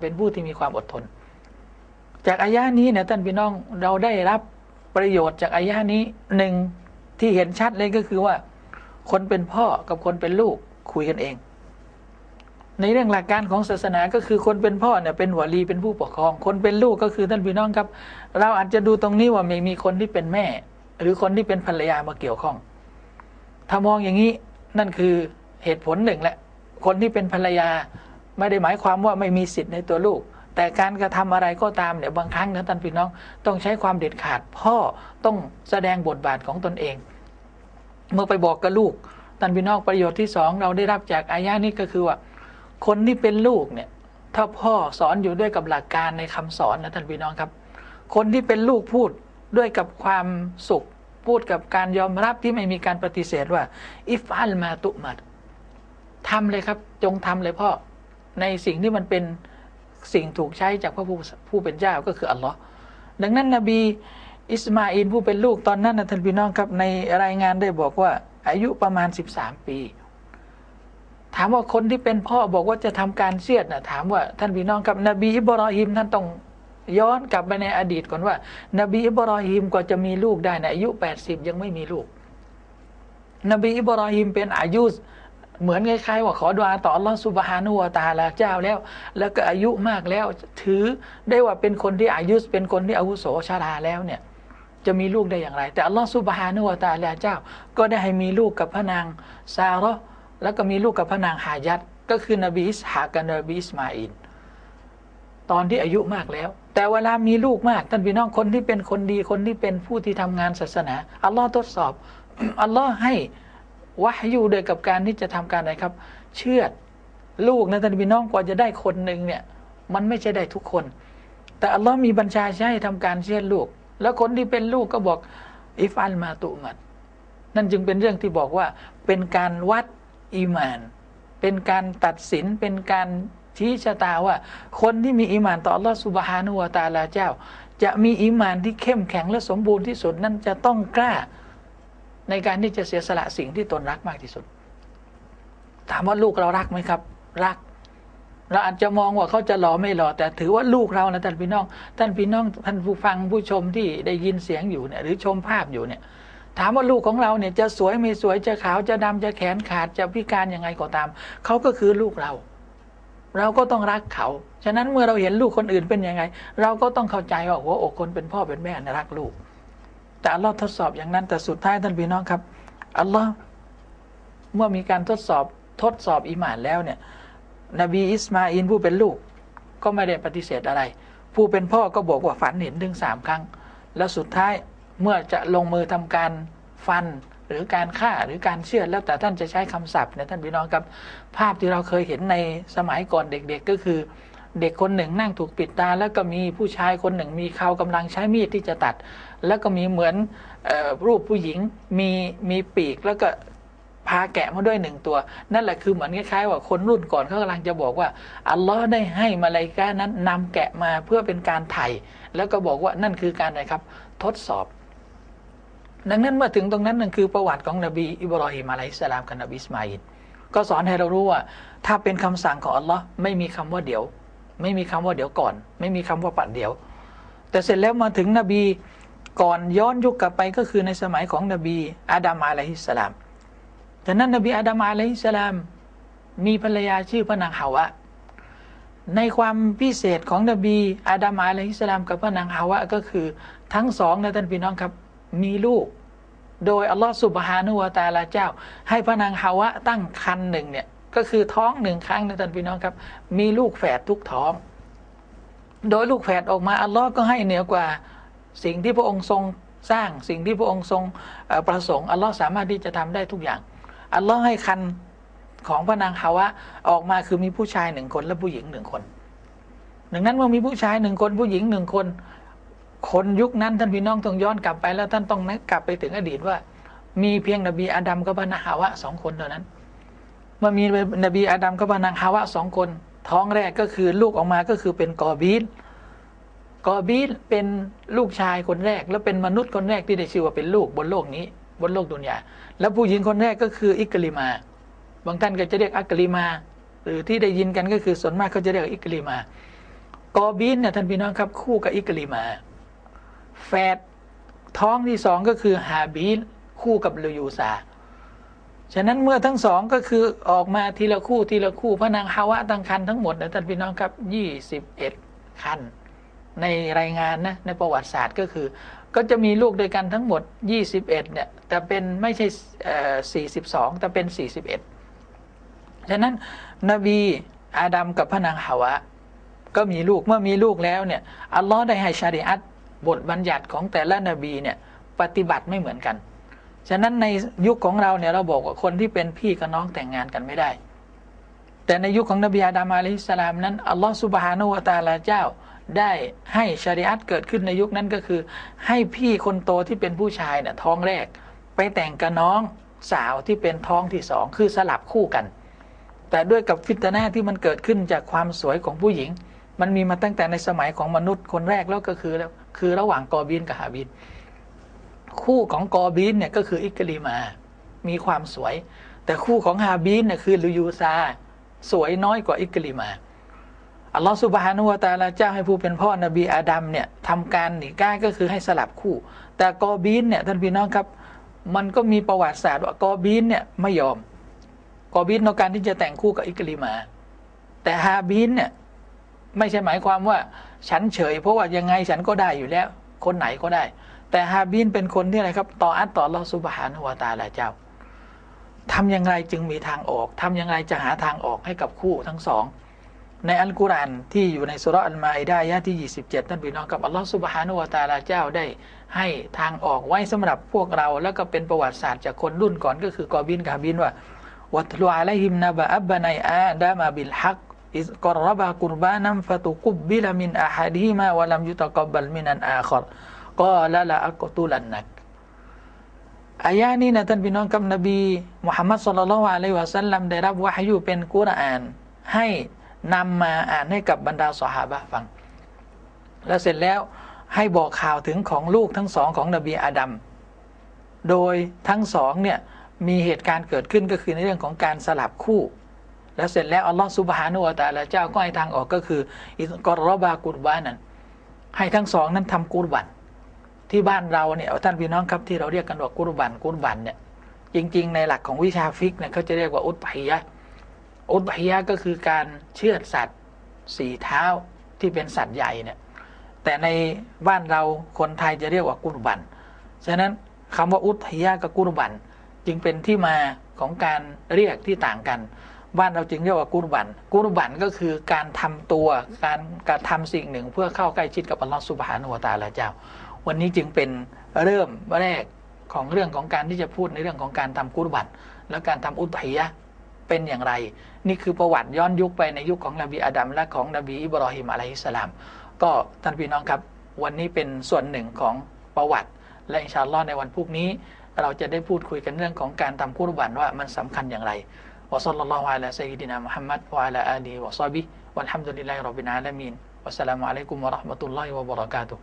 เป็นผู้ที่มีความอดทน จากอายะนี้เนี่ยท่านพี่น้องเราได้รับประโยชน์จากอายะนี้หนึ่งที่เห็นชัดเลยก็คือว่า คนเป็นพ่อกับคนเป็นลูกคุยกันเอง ในเรื่องหลักการของศาสนาก็คือคนเป็นพ่อเนี่ยเป็นหัวลีเป็นผู้ปกครอง คนเป็นลูกก็คือท่านพี่น้องครับ เราอาจจะดูตรงนี้ว่าม่มีคนที่เป็นแม่ หรือคนที่เป็นภรรยามาเกี่ยวข้อง ถ้ามองอย่างนี้นั่นคือเหตุผลหนึ่งแหละคนที่เป็นภรรยา ไม่ได้หมายความว่าไม่มีสิทธิ์ในตัวลูก แต่การกระทำอะไรก็ตามเนี่ยบางครั้งนะท่านพี่น้องต้องใช้ความเด็ดขาด พ่อต้องแสดงบทบาทของตนเอง เมื่อไปบอกกับลูกท่านพี่น้องประโยชน์ที่สองเราได้รับจากอายะนี้ก็คือว่า คนที่เป็นลูกเนี่ยถ้าพ่อสอนอยู่ด้วยกับหลักการในคำสอนนะท่านพี่น้องครับ คนที่เป็นลูกพูดด้วยกับความสุขพูดกับการยอมรับที่ไม่มีการปฏิเสธว่าอิฟอัลมาตุมัดทำเลยครับ จงทำเลยพ่อ ในสิ่งที่มันเป็นสิ่งถูกใช้จากพระผู้ผู้เป็นเจ้าก็คืออัลลอฮ์ดังนั้นนบีอิสมาอินผู้เป็นลูกตอนนั้นนะท่านพี่น้องครับในรายงานได้บอกว่า อายุประมาณ 13 ปี ถามว่าคนที่เป็นพ่อบอกว่าจะทำการเสียดนะถามว่าท่านพี่น้องครับนบีอิบรอฮิมท่านต้องย้อนกลับไปในอดีตก่อนว่า นบีอิบรอฮิมกว่าจะมีลูกได้นะอายุ 80 ยังไม่มีลูก นบีอิบรอฮิมเป็นอายุ เหมือนคล้ายๆว่าขอดุอาต่ออัลลอฮฺสุบฮานุวะตาลาเจ้าแล้ว แล้วก็อายุมากแล้ว ถือได้ว่าเป็นคนที่อายุเป็นคนที่อาวุโสชาราแล้วเนี่ย จะมีลูกได้อย่างไร แต่อัลลอฮฺสุบฮานุวะตาลาเจ้า ก็ได้ให้มีลูกกับพระนางซาระแล้วก็มีลูกกับพระนางฮายัดก็คือนบีอิสฮากับนบีอิสมาอินตอนที่อายุมากแล้ว แต่เวลามีลูกมากท่านพี่น้องคนที่เป็นคนดีคนที่เป็นผู้ที่ทำงานศาสนาอัลลอฮ์ทดสอบอัลลอฮ์ให้ วะยูโดยกับการที่จะทำการอะไรครับ เชื่อดลูกนะท่านพี่น้องกว่าจะได้คนหนึ่งเนี่ย มันไม่ใช่ได้ทุกคน แต่อัลลอฮ์มีบัญชาใช้ทำการเชื่อดลูก แล้วคนที่เป็นลูกก็บอกอิฟันมาตุมัดนั่นจึงเป็นเรื่องที่บอกว่าเป็นการวัดอีมาน เป็นการตัดสินเป็นการชี้ชะตาว่า คนที่มีอีมานต่ออัลลอฮ์สุบฮานุวาตาลาเจ้า จะมีอีมานที่เข้มแข็งและสมบูรณ์ที่สุดนั่นจะต้องกล้า ในการที่จะเสียสละสิ่งที่ตนรักมากที่สุด ถามว่าลูกเรารักไหมครับ รัก เราอาจจะมองว่าเขาจะหล่อไม่หล่อแต่ถือว่าลูกเรานะท่านพี่น้อง ท่านพี่น้องท่านผู้ฟังผู้ชมที่ได้ยินเสียงอยู่เนี่ยหรือชมภาพอยู่เนี่ยถามว่าลูกของเราเนี่ยจะสวยไม่สวยจะขาวจะดำจะแขนขาดจะพิการยังไงก็ตาม เขาก็คือลูกเรา เราก็ต้องรักเขา ฉะนั้นเมื่อเราเห็นลูกคนอื่นเป็นยังไง เราก็ต้องเข้าใจว่าหัวอกคนเป็นพ่อเป็นแม่นะรักลูก แต่อัลลอฮ์ทดสอบอย่างนั้น แต่สุดท้ายท่านพี่น้องครับอัลลอฮ์เมื่อมีการทดสอบทดสอบอิมานแล้วเนี่ย นบีอิสมาอินผู้เป็นลูก ก็ไม่ได้ปฏิเสธอะไร ผู้เป็นพ่อก็บอกว่าฝันเห็นถึงสามครั้ง แล้วสุดท้ายเมื่อจะลงมือทำการฟันหรือการฆ่าหรือการเชื่อแล้วแต่ท่านจะใช้คำศัพท์เนี่ยท่านพี่น้องครับ ภาพที่เราเคยเห็นในสมัยก่อนเด็กๆก็คือ เด็กคนหนึ่งนั่งถูกปิดตา แล้วก็มีผู้ชายคนหนึ่งมีเขากำลังใช้มีดที่จะตัด แล้วก็มีเหมือนออรูปผู้หญิงมีมีปีกแล้วก็พาแกะมาด้วยหนึ่งตัว นั่นแหละคือเหมือนคล้ายๆว่าคนรุ่นก่อนเขากำลังจะบอกว่าอัลลอฮ์ได้ให้มาลายกานั้นนำแกะมาเพื่อเป็นการไถ่แล้วก็บอกว่านั่นคือการอะไรครับ ทดสอบ ดังนั้นเมื่อถึงตรงนั้นนั่นคือประวัติของนบีอิบรอฮิมอะลัยฮิสลามกับนบีอิสมาอิลก็สอนให้เรารู้ว่า ถ้าเป็นคำสั่งของอัลลอฮ์ไม่มีคำว่าเดี๋ยว ไม่มีคำว่าเดี๋ยวก่อน ไม่มีคำว่าปัดเดี๋ยว แต่เสร็จแล้วมาถึงนบีก่อนย้อนยุคกลับไปก็คือในสมัยของนบีอาดัมอะลัยฮิสสลามจากนั้นนบีอาดัมอะลัยฮิสสลาม มีภรรยาชื่อพระนางฮาวะ ในความพิเศษของนบีอาดัมอะลัยฮิสสลามกับพระนางฮาวะก็คือทั้งสองนะท่านพี่น้องครับมีลูก โดยอัลลอฮฺสุบฮานุวาตาลาเจ้า ให้พระนางฮาวะตั้งคันหนึ่งเนี่ย ก็คือท้องหนึ่งครั้งนะท่านพี่น้องครับ มีลูกแฝดทุกท้อง โดยลูกแฝดออกมาอัลลอฮ์ก็ให้เหนือกว่าสิ่งที่พระองค์ทรงสร้างสิ่งที่พระองค์ทรงประสงค์อัลลอฮ์สามารถที่จะทำได้ทุกอย่างอัลลอฮ์ให้คันของพระนางฮาวะออกมาคือมีผู้ชายหนึ่งคนและผู้หญิงหนึ่งคน ดังนั้นเมื่อมีผู้ชายหนึ่งคนผู้หญิงหนึ่งคน คนยุคนั้นท่านพี่น้องต้องย้อนกลับไปแล้วท่านต้องนึกกลับไปถึงอดีตว่า มีเพียงนบีอาดัมกับพระนางฮาวะสองคนเท่านั้น เมื่อมีนบีอาดัมกับนางฮาวะสองคน ท้องแรกก็คือลูกออกมาก็คือเป็นกอบีลกอบีลเป็นลูกชายคนแรก และเป็นมนุษย์คนแรกที่ได้ชื่อว่าเป็นลูกบนโลกนี้ บนโลกดุนยาแล้วผู้หญิงคนแรกก็คืออิกลิมา บางท่านก็จะเรียกอักลิมา หรือที่ได้ยินกันก็คือส่วนมากเขาจะเรียกอิกลิมากอบินเนี่ยท่านพี่น้องครับคู่กับอิกลิมาแฝดท้องที่สองก็คือฮาบีนคู่กับลูยูซา ฉะนั้นเมื่อทั้งสองก็คือออกมาทีละคู่ทีละคู่พระนางฮาวะตั้งคันทั้งหมดนะท่านพี่น้องครับยี่สิบเอ็ดคันในรายงานนะในประวัติศาสตร์ก็คือ ก็จะมีลูกด้วยกันทั้งหมด 21 เนี่ย แต่เป็นไม่ใช่เอ่อ42 แต่เป็น 41 ฉะนั้นนบีอาดัมกับพระนางฮาวะ ก็มีลูกเมื่อมีลูกแล้วเนี่ยอัลลอฮ์ได้ให้ชาริอัตบทบัญญัติของแต่ละนบีเนี่ยปฏิบัติไม่เหมือนกัน ฉะนั้นในยุคของเราเนี่ยเราบอกว่าคนที่เป็นพี่กับน้องแต่งงานกันไม่ได้ แต่ในยุคของนบีอาดัมอะลัยฮิสลามนั้นอัลลอฮ์สุบฮานุวะตะอาลาเจ้าได้ให้ชาริอัตเกิดขึ้นในยุคนั้นก็คือ ให้พี่คนโตที่เป็นผู้ชายเนี่ยท้องแรก ไปแต่งกับน้องสาวที่เป็นท้องที่สองคือสลับคู่กัน แต่ด้วยกับฟิตนาที่มันเกิดขึ้นจากความสวยของผู้หญิง มันมีมาตั้งแต่ในสมัยของมนุษย์คนแรกแล้วก็คือแล้วคือระหว่างกอบินกับฮาบิน คู่ของกอบินเนี่ยก็คืออิกลิมา มีความสวย แต่คู่ของฮาบินเนี่ยคือลูยูซา สวยน้อยกว่าอิกลิมาอัลลอฮฺสุบฮานุวะตาลาเจ้าให้ผู้เป็นพ่อนบีอาดัมเนี่ยทำการหนีก้าก็คือให้สลับคู่ แต่กอบีนเนี่ยท่านพี่น้องครับ มันก็มีประวัติศาสตร์ว่ากอบีนเนี่ยไม่ยอม กอบีนในการที่จะแต่งคู่กับอิกลิมา แต่ฮาบีนเนี่ยไม่ใช่หมายความว่าฉันเฉย เพราะว่ายังไงฉันก็ได้อยู่แล้ว คนไหนก็ได้ แต่ฮาบีนเป็นคนที่อะไรครับ ต่ออัตต่ออัลลอฮฺสุบฮานุวตาลาเจ้าทำอย่างไรจึงมีทางออกทำอย่างไรจะหาทางออกให้กับคู่ทั้งสอง ในอัลกุรอานที่อยู่ในสุราะห์อัลมาอิดายะที่ 27ท่านพี่น้องกับอัลลอฮฺสุบฮานุวะตาลาเจ้าได้ ให้ทางออกไว้สำหรับพวกเรา แล้วก็เป็นประวัติศาสตร์จากคนรุ่นก่อนก็คือกอบินกาบินว่าวัตลุอะลัยฮิมนะบะอับบะนัยอาดามะบิลฮักอิสกอรบะกุรบานัมฟะตุกุบบิลมินอะฮัดิฮิมาวะลัมยุตะกับบัลมินันอาคอร กอละละอักตุลันนักอายะนี้นะท่านพี่น้องกับนบีมุฮัมมัดสุลลัลลอฮุอะลัยวะสัลลัมได้รับวะฮยูเป็นกุรอาน ให้นำมาอ่านให้กับบรรดาสหาบะฟัง แล้วเสร็จแล้วให้บอกข่าวถึงของลูกทั้งสองของนบีอาดัมโดยทั้งสองเนี่ยมีเหตุการณ์เกิดขึ้นก็คือในเรื่องของการสลับคู่ แล้วเสร็จแล้วอัลลอฮฺซุบฮานุวะตะอาลาเจ้าก็ให้ทางออกก็คืออิสกอรบากุรบานั้นให้ทั้งสองนั้นทำกุรบัน ที่บ้านเราเนี่ยท่านพี่น้องครับที่เราเรียกกันว่ากุรบันกุรบันเนี่ยจริง ๆ ในหลักของวิชาฟิกเนี่ยเขาจะเรียกว่าอุตไฮยะอุตไฮยะก็คือการเชือดสัตว์สี่เท้าที่เป็นสัตว์ใหญ่เนี่ยแต่ในบ้านเราคนไทยจะเรียกว่ากุรบันฉะนั้นคำว่าอุทยะกับกุรบันจึงเป็นที่มาของการเรียกที่ต่างกัน บ้านเราจึงเรียกว่ากุรบันกุรบันก็คือการทำตัวการการทำสิ่งหนึ่งเพื่อเข้าใกล้ชิดกับอัลลอฮฺสุบฮานุวะตาลาเจ้า วันนี้จึงเป็นเริ่มแรกของเรื่องของการที่จะพูดในเรื่องของการทำกุรบันและการทำอุทยะเป็นอย่างไร นี่คือประวัติย้อนยุคไปในยุคของนบีอาดัมและของนบีอิบรอฮิมอะลัยฮิสลาม ก็ท่านพี่น้องครับ วันนี้เป็นส่วนหนึ่งของประวัติ และอินชาอัลลอฮ์ในวันพรุ่งนี้ เราจะได้พูดคุยกันเรื่องของการทำกุรบันว่ามันสำคัญอย่างไรวะซัลลัลลอฮุอะลัยซัยยิดินามุฮัมมัดวะอะลาอาลีวะซอบิวัลฮัมดุลิลลาฮิร็อบบิลอาลามีนวัสสลามุอะลัยกุมวะเราะห์มะตุลลอฮิวะบะเราะกาตุฮ์